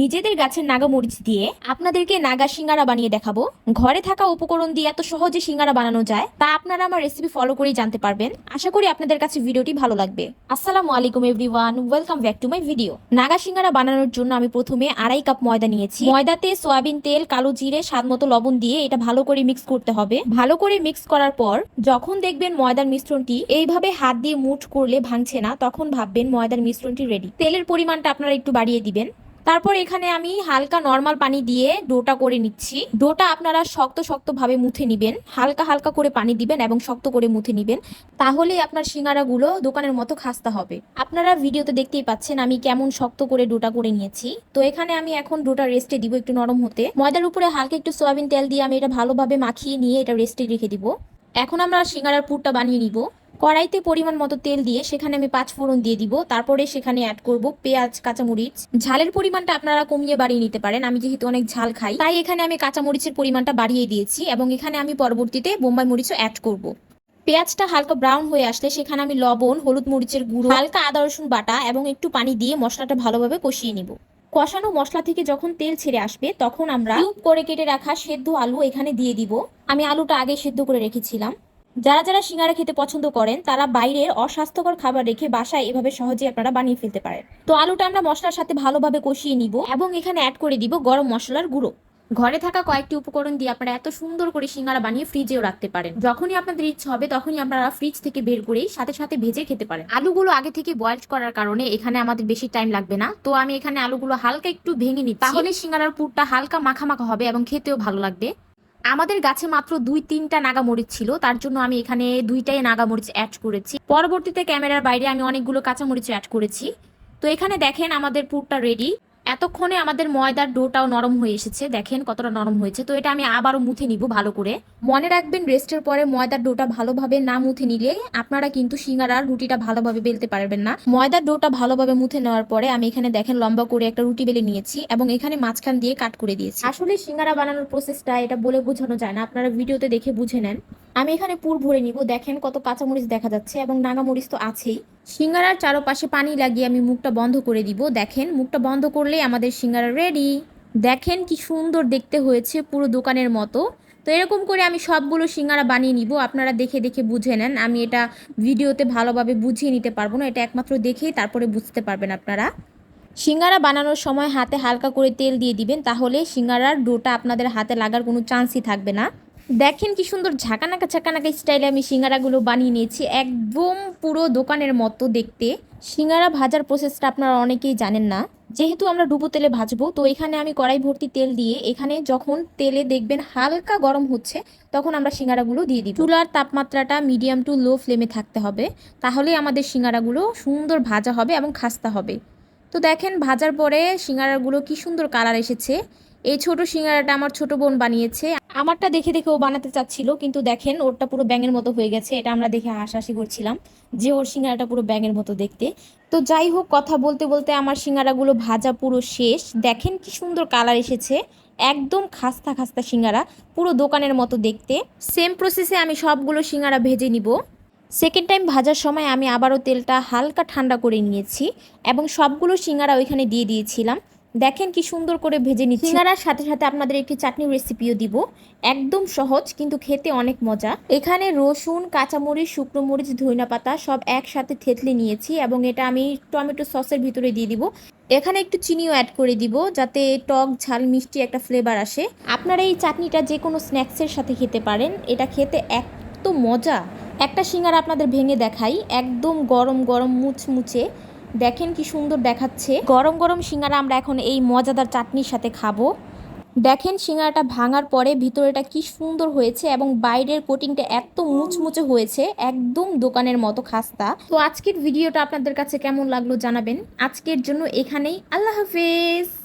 নিজেদের গাছের নাগা মরিচ দিয়ে আপনাদেরকে নাগা সিঙ্গারা বানিয়ে দেখাবো। ঘরে থাকা উপকরণ দিয়ে এত সহজে সিঙ্গারা বানানো যায় তা আপনারা আমার রেসিপি ফলো করেই জানতে পারবেন। আশা করি আপনাদের কাছে ভিডিওটি ভালো লাগবে। আসসালামু আলাইকুম everyone welcome back to my video Naga সিঙ্গারা বানানোর জন্য আমি প্রথমে আড়াই কাপ ময়দা নিয়েছি। ময়দাতে সয়াবিন তেল, কালো জিরে, স্বাদ মতো লবণ দিয়ে এটা ভালো করে মিক্স করতে হবে। ভালো করে মিক্স করার পর যখন দেখবেন ময়দার মিশ্রণটি এইভাবে হাত দিয়ে মুঠ করলে ভাঙছে না, তখন ভাববেন ময়দার মিশ্রণটি রেডি তেলের পরিমাণটা আপনারা একটু বাড়িয়ে দিবেন। তারপর এখানে আমি হালকা নর্মাল পানি দিয়ে ডোটা করে নিচ্ছি। ডোটা আপনারা শক্ত শক্ত ভাবে মুথে নিবেন। হালকা হালকা করে পানি দিবেন এবং শক্ত করে মুথে নিবেন। তাহলেই আপনার সিঙ্গারাগুলো দোকানের মতো খাস্তা হবে। আপনারা ভিডিওতে দেখতেই পাচ্ছেন আমি কেমন শক্ত করে ডোটা করে নিয়েছি। তো এখানে আমি এখন ডোটা রেস্টে দিব একটু নরম হতে। ময়দার উপরে হালকা একটু সয়াবিন তেল দিয়ে আমি এটা ভালোভাবে মাখিয়ে নিয়ে এটা রেস্টে রেখে দিব। এখন আমরা সিঙ্গারার পুরটা বানিয়ে নিব। কড়াইতে পরিমাণ মতো তেল দিয়ে সেখানে আমি পাঁচ ফোড়ন দিয়ে দিব। তারপরে সেখানে অ্যাড করব পেঁয়াজ, কাঁচামরিচ। ঝালের পরিমাণটা আপনারা কমিয়ে বাড়িয়ে নিতে পারেন। আমি যেহেতু অনেক ঝাল খাই, তাই এখানে আমি কাঁচামরিচের পরিমাণটা বাড়িয়ে দিয়েছি এবং এখানে আমি পরবর্তীতে বোম্বাই মরিচও অ্যাড করব। পেঁয়াজটা হালকা ব্রাউন হয়ে আসলে সেখানে আমি লবণ, হলুদ মরিচের গুঁড়ো, হালকা আদা রসুন বাটা এবং একটু পানি দিয়ে মশলাটা ভালোভাবে কষিয়ে নিব। কষানো মশলা থেকে যখন তেল ছেড়ে আসবে, তখন আমরা করে কেটে রাখা সেদ্ধ আলু এখানে দিয়ে দিব। আমি আলুটা আগে সেদ্ধ করে রেখেছিলাম। যারা যারা সিঙ্গারা খেতে পছন্দ করেন, তারা বাইরের অস্বাস্থ্যকর খাবার রেখে বাসায় এভাবে সহজে আপনারা বানিয়ে ফেলতে পারেন। তো আলুটা আমরা মশলার সাথে ভালোভাবে কষিয়ে নিব এবং এখানে অ্যাড করে দিব গরম মশলার গুঁড়ো। ঘরে থাকা কয়েকটি উপকরণ দিয়ে আপনারা এত সুন্দর করে সিঙ্গারা বানিয়ে ফ্রিজেও রাখতে পারেন। যখনই আপনাদের ইচ্ছে হবে, তখনই আপনারা ফ্রিজ থেকে বের করেই সাথে সাথে ভেজে খেতে পারেন। আলুগুলো আগে থেকে বয়েল করার কারণে এখানে আমাদের বেশি টাইম লাগবে না। তো আমি এখানে আলুগুলো হালকা একটু ভেঙে নিই তাহলে সিঙ্গারার পুরটা হালকা মাখা মাখা হবে এবং খেতেও ভালো লাগবে। আমাদের গাছে মাত্র দুই তিনটা নাগামরিচ ছিল, তার জন্য আমি এখানে দুইটাই নাগামরিচ অ্যাড করেছি। পরবর্তীতে ক্যামেরার বাইরে আমি অনেকগুলো কাঁচামরিচ অ্যাড করেছি। তো এখানে দেখেন আমাদের পুরটা রেডি এতক্ষণে আমাদের ময়দার ডোটাও নরম হয়ে এসেছে। দেখেন কতটা নরম হয়েছে। তো এটা আমি আবারও মুথে নিব ভালো করে। মনে রাখবেন, রেস্টের পরে ময়দার ডোটা ভালোভাবে না মুথে নিলে আপনারা কিন্তু সিঙ্গারার রুটিটা ভালোভাবে বেলতে পারবেন না। ময়দার ডোটা ভালোভাবে মুথে নেওয়ার পরে আমি এখানে দেখেন লম্বা করে একটা রুটি বেলে নিয়েছি এবং এখানে মাঝখান দিয়ে কাট করে দিয়েছি। আসলে সিঙ্গারা বানানোর প্রসেসটা এটা বলে বোঝানো যায় না। আপনারা ভিডিওতে দেখে বুঝে নেন। আমি এখানে পুর ভরে নিব। দেখেন কত কাঁচামরিচ দেখা যাচ্ছে এবং নাগামরিচ তো আছেই। সিঙ্গারার চারপাশে পানি লাগিয়ে আমি মুখটা বন্ধ করে দিব। দেখেন, মুখটা বন্ধ করলে আমাদের সিঙ্গারা রেডি দেখেন কি সুন্দর দেখতে হয়েছে পুরো দোকানের মতো। তো এরকম করে আমি সবগুলো সিঙ্গারা বানিয়ে নিব। আপনারা দেখে দেখে বুঝে নেন। আমি এটা ভিডিওতে ভালোভাবে বুঝিয়ে নিতে পারব না। এটা একমাত্র দেখেই তারপরে বুঝতে পারবেন আপনারা। সিঙ্গারা বানানোর সময় হাতে হালকা করে তেল দিয়ে দিবেন। তাহলে সিঙ্গারার ডোটা আপনাদের হাতে লাগার কোনো চান্সই থাকবে না। দেখেন কি সুন্দর ঝাঁকানাকা ঝাঁকানাকা স্টাইলে আমি সিঙ্গারাগুলো বানিয়ে নিয়েছি। একদম পুরো দোকানের মতো দেখতে। সিঙ্গারা ভাজার প্রসেসটা আপনারা অনেকেই জানেন না। যেহেতু আমরা ডুবো তেলে ভাজবো, তো এখানে আমি কড়াই ভর্তি তেল দিয়ে এখানে যখন তেলে দেখবেন হালকা গরম হচ্ছে, তখন আমরা সিঙ্গারাগুলো দিয়ে দিই চুলার তাপমাত্রাটা মিডিয়াম টু লো ফ্লেমে থাকতে হবে। তাহলে আমাদের সিঙ্গারাগুলো সুন্দর ভাজা হবে এবং খাস্তা হবে। তো দেখেন ভাজার পরে সিঙ্গারাগুলো কি সুন্দর কালার এসেছে। এই ছোট সিঙ্গারাটা আমার ছোট বোন বানিয়েছে। আমারটা দেখে দেখে ও বানাতে চাচ্ছিল, কিন্তু দেখেন ওরটা পুরো ব্যাঙের মতো হয়ে গেছে, এটা আমরা দেখে হাসাহাসি করছিলাম যে ওর সিঙ্গারাটা পুরো ব্যাঙের মতো দেখতে। তো যাই হোক, কথা বলতে বলতে আমার সিঙ্গারাগুলো ভাজা পুরো শেষ। দেখেন কি সুন্দর কালার এসেছে, একদম খাস্তা খাস্তা সিঙ্গারা, পুরো দোকানের মতো দেখতে। সেম প্রসেসে আমি সবগুলো সিঙ্গারা ভেজে নিব। সেকেন্ড টাইম ভাজার সময় আমি আবারও তেলটা হালকা ঠান্ডা করে নিয়েছি এবং সবগুলো সিঙ্গারা ওইখানে দিয়ে দিয়েছিলাম। দেখেন কি সুন্দর করে ভেজে নিচ্ছি। সিঙ্গারার সাথে সাথে আপনাদের একটি চাটনি রেসিপিও দিব। একদম সহজ, কিন্তু খেতে অনেক মজা। এখানে রসুন, কাঁচামরিচ, শুকনো মরিচ, ধইনা পাতা সব একসাথে থেতলে নিয়েছি এবং এটা আমি টমেটো সসের ভিতরে দিয়ে দিব। এখানে একটু চিনিও অ্যাড করে দিব যাতে টক, ঝাল, মিষ্টি একটা ফ্লেভার আসে। আপনারা এই চাটনিটা যে কোনো স্ন্যাক্সের সাথে খেতে পারেন। এটা খেতে এত মজা। একটা সিঙ্গারা আপনাদের ভেঙে দেখাই। একদম গরম গরম মুচমুচে। দেখেন কি সুন্দর দেখাচ্ছে। গরম গরম সিঙ্গারা আমরা এখন এই মজাদার চাটনির সাথে খাব। দেখেন সিঙ্গারাটা ভাঙার পরে ভিতরেটা কি সুন্দর হয়েছে এবং বাইরের কোটিংটা এত মুচমুচে হয়েছে, একদম দোকানের মতো খাস্তা। তো আজকের ভিডিওটা আপনাদের কাছে কেমন লাগল জানাবেন। আজকের জন্য এখানেই। আল্লাহ হাফেজ।